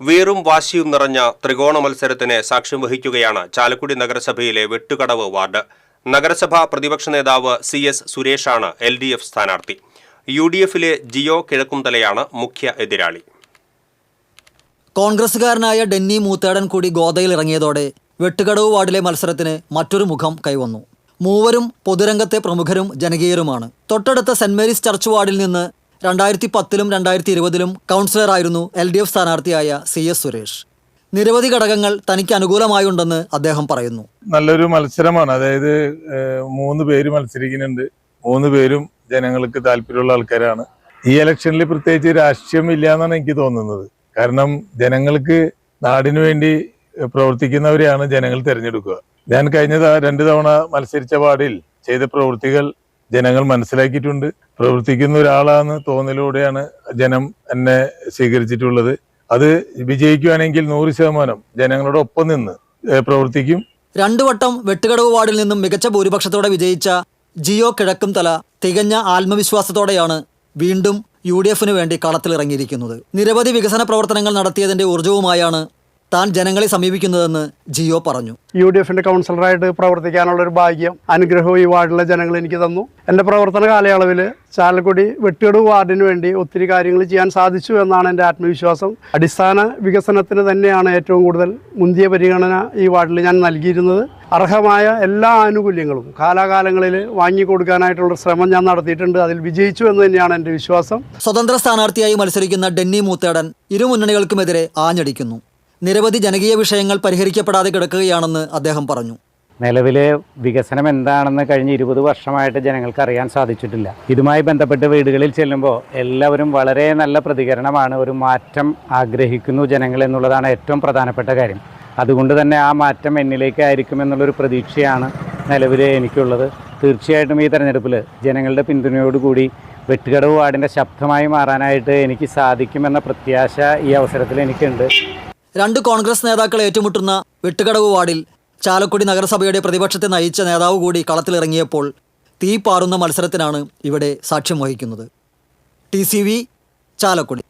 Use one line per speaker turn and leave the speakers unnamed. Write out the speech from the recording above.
വീറും വാശിയും നിറഞ്ഞ ത്രികോണ മത്സരത്തിന് സാക്ഷ്യം വഹിക്കുകയാണ് ചാലക്കുടി നഗരസഭയിലെ വെട്ടുകടവ് വാർഡ്. നഗരസഭാ പ്രതിപക്ഷ നേതാവ് സി എസ് സുരേഷാണ് എൽ ഡി എഫ് സ്ഥാനാർത്ഥി. യു ഡി എഫിലെ ജിയോ കിഴക്കുംതലയാണ് മുഖ്യ എതിരാളി.
കോൺഗ്രസുകാരനായ ഡെന്നി മൂത്തേടൻ കൂടി ഗോതയിൽ ഇറങ്ങിയതോടെ വെട്ടുകടവ് വാർഡിലെ മത്സരത്തിന് മറ്റൊരു മുഖം കൈവന്നു. മൂവരും പൊതുരംഗത്തെ പ്രമുഖരും ജനകീയരുമാണ്. തൊട്ടടുത്ത സെന്റ് മേരീസ് ചർച്ച് വാർഡിൽ നിന്ന് രണ്ടായിരത്തി പത്തിലും രണ്ടായിരത്തി ഇരുപതിലും കൗൺസിലറായിരുന്നു എൽ ഡി എഫ് സ്ഥാനാർത്ഥിയായ സി എസ് സുരേഷ്. നിരവധി ഘടകങ്ങൾ തനിക്ക് അനുകൂലമായുണ്ടെന്ന് അദ്ദേഹം പറയുന്നു.
നല്ലൊരു മത്സരമാണ്. അതായത് മൂന്ന് പേര് മത്സരിക്കുന്നുണ്ട്. മൂന്ന് പേരും ജനങ്ങൾക്ക് താല്പര്യമുള്ള ആൾക്കാരാണ്. ഈ ഇലക്ഷനിൽ പ്രത്യേകിച്ച് രാഷ്ട്രീയം ഇല്ല എന്നാണ് എനിക്ക് തോന്നുന്നത്. കാരണം ജനങ്ങൾക്ക് നാടിനു വേണ്ടി പ്രവർത്തിക്കുന്നവരെയാണ് ജനങ്ങൾ തിരഞ്ഞെടുക്കുക. ഞാൻ കഴിഞ്ഞ രണ്ട് തവണ മത്സരിച്ച വാർഡിൽ ചെയ്ത പ്രവൃത്തികൾ ജനങ്ങൾ മനസ്സിലാക്കിയിട്ടുണ്ട്. പ്രവർത്തിക്കുന്ന ഒരാളാന്ന് തോന്നലിലൂടെയാണ് ജനം എന്നെ സ്വീകരിച്ചിട്ടുള്ളത്. അത് വിജയിക്കുകയാണെങ്കിൽ നൂറ് ശതമാനം ജനങ്ങളുടെ ഒപ്പം നിന്ന് പ്രവർത്തിക്കും.
രണ്ടു വട്ടം വെട്ടുകടവ് വാർഡിൽ നിന്നും മികച്ച ഭൂരിപക്ഷത്തോടെ വിജയിച്ച ജിയോ കിഴക്കും തല തികഞ്ഞ ആത്മവിശ്വാസത്തോടെയാണ് വീണ്ടും യു ഡി എഫിന് വേണ്ടി കളത്തിലിറങ്ങിയിരിക്കുന്നത്. നിരവധി വികസന പ്രവർത്തനങ്ങൾ നടത്തിയതിന്റെ ഊർജവുമായാണ് താൻ ജനങ്ങളെ സമീപിക്കുന്നതെന്ന് ജിയോ പറഞ്ഞു.
യു ഡി എഫിന്റെ കൗൺസിലറായിട്ട് പ്രവർത്തിക്കാനുള്ള ഒരു ഭാഗ്യം അനുഗ്രഹവും ഈ വാർഡിലെ ജനങ്ങൾ എനിക്ക് തന്നു. എന്റെ പ്രവർത്തന കാലയളവിൽ ചാലക്കുടി വെട്ടിയടു വാർഡിന് വേണ്ടി ഒത്തിരി കാര്യങ്ങൾ ചെയ്യാൻ സാധിച്ചു എന്നാണ് എന്റെ ആത്മവിശ്വാസം. അടിസ്ഥാന വികസനത്തിന് തന്നെയാണ് ഏറ്റവും കൂടുതൽ മുന്തിയ പരിഗണന ഈ വാർഡിൽ ഞാൻ നൽകിയിരുന്നത്. അർഹമായ എല്ലാ ആനുകൂല്യങ്ങളും കാലാകാലങ്ങളിൽ വാങ്ങിക്കൊടുക്കാനായിട്ടുള്ള ശ്രമം ഞാൻ നടത്തിയിട്ടുണ്ട്. അതിൽ വിജയിച്ചു എന്ന് തന്നെയാണ് എന്റെ വിശ്വാസം.
സ്വതന്ത്ര സ്ഥാനാർത്ഥിയായി മത്സരിക്കുന്ന ഡെന്നി മൂത്തേടൻ ഇരുമുന്നണികൾക്കുമെതിരെ ആഞ്ഞടിക്കുന്നു. നിരവധി ജനകീയ വിഷയങ്ങൾ പരിഹരിക്കപ്പെടാതെ കിടക്കുകയാണെന്ന് അദ്ദേഹം പറഞ്ഞു.
നിലവിലെ വികസനം എന്താണെന്ന് കഴിഞ്ഞ ഇരുപത് വർഷമായിട്ട് ജനങ്ങൾക്ക് അറിയാൻ സാധിച്ചിട്ടില്ല. ഇതുമായി ബന്ധപ്പെട്ട് വീടുകളിൽ ചെല്ലുമ്പോൾ എല്ലാവരും വളരെ നല്ല പ്രതികരണമാണ് ഒരു മാറ്റം ആഗ്രഹിക്കുന്നു ജനങ്ങൾ എന്നുള്ളതാണ് ഏറ്റവും പ്രധാനപ്പെട്ട കാര്യം. അതുകൊണ്ട് തന്നെ ആ മാറ്റം എന്നിലേക്കായിരിക്കും എന്നുള്ളൊരു പ്രതീക്ഷയാണ് നിലവിൽ എനിക്കുള്ളത്. തീർച്ചയായിട്ടും ഈ തെരഞ്ഞെടുപ്പിൽ ജനങ്ങളുടെ പിന്തുണയോടുകൂടി വെട്ടുകടവ് വാർഡിന്റെ ശബ്ദമായി മാറാനായിട്ട് എനിക്ക് സാധിക്കുമെന്ന പ്രത്യാശ ഈ അവസരത്തിൽ എനിക്കുണ്ട്.
രണ്ട് കോൺഗ്രസ് നേതാക്കൾ ഏറ്റുമുട്ടുന്ന വെട്ടുകടവ് വാർഡിൽ ചാലക്കുടി നഗരസഭയുടെ പ്രതിപക്ഷത്തെ നയിച്ച നേതാവ് കൂടി കളത്തിലിറങ്ങിയപ്പോൾ തീ പാറുന്ന മത്സരത്തിനാണ് ഇവിടെ സാക്ഷ്യം വഹിക്കുന്നത്. ടി ചാലക്കുടി.